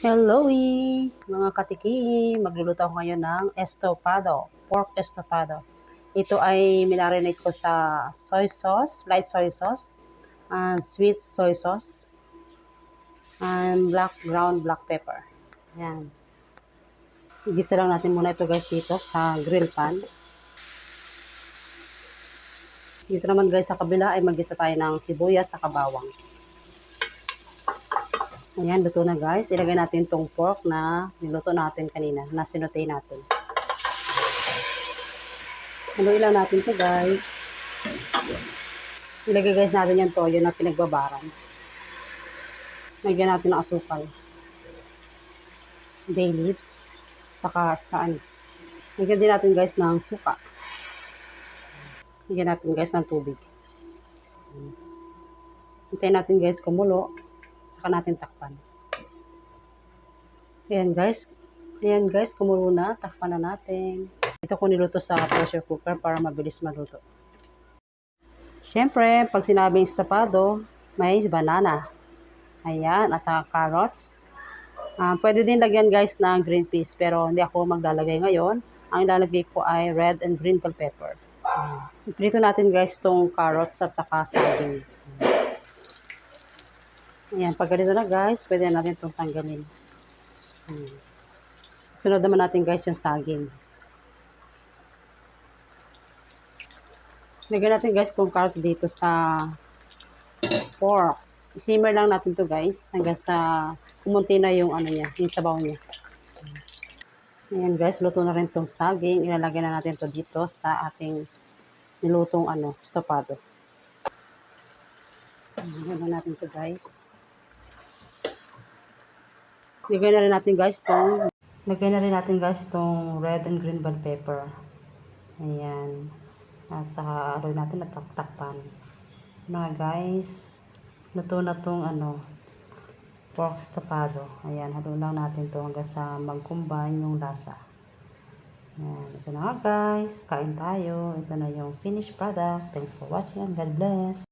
Hello, mga katiki! Magluluto ako ngayon ng estofado, pork estofado. Ito ay minarinate ko sa soy sauce, light soy sauce, and sweet soy sauce, and black ground black pepper. Yan. Igisa lang natin muna ito guys dito sa grill pan. Dito naman guys sa kabila ay magisa tayo ng sibuyas sa kabawang. Ayan, luto na guys. Ilagay natin tong pork na niluto natin kanina, na sinutay natin. Haluin lang natin to guys. Ilagay guys natin yung toyo na pinagbabaran. Lagyan natin ng asukal. Bay leaves. Saka sa anis. Lagyan din natin guys ng suka. Lagyan natin guys ng tubig. Hintayin natin guys kumulo. Saka natin takpan. Ayan guys. Ayan guys, kumulo na. Takpan na natin. Ito ko niluto sa pressure cooker para mabilis maluto. Siyempre, pag sinabing estapado, may banana. Ayan, at saka carrots. Ah, pwede din lagyan guys ng green peas, pero hindi ako maglalagay ngayon. Ang ilalagay ko ay red and green bell pepper. Prito natin guys tong carrots at saka saging. Ayan, pag ganito na guys, pwede na natin itong tanggalin. Hmm. Sunod naman natin guys yung saging. Lagyan natin guys itong carrots dito sa pork. Simmer lang natin to guys hanggang sa kumunti na yung ano niya, yung sabaw niya. Ayan guys, luto na rin itong saging. Ilalagay na natin to dito sa ating nilutong ano, estopado. Lagyan na natin to guys. Lagyan na rin natin guys tong Lagyan na rin natin guys tong red and green bell pepper. Ayan. At saka aroy natin at takpan. Na guys, luto na tong ano, pork estopado. Ayan, halo lang natin to hanggang sa mag-combine yung lasa. Ayan, ito na nga guys. Kain tayo. Ito na yung finished product. Thanks for watching and God bless.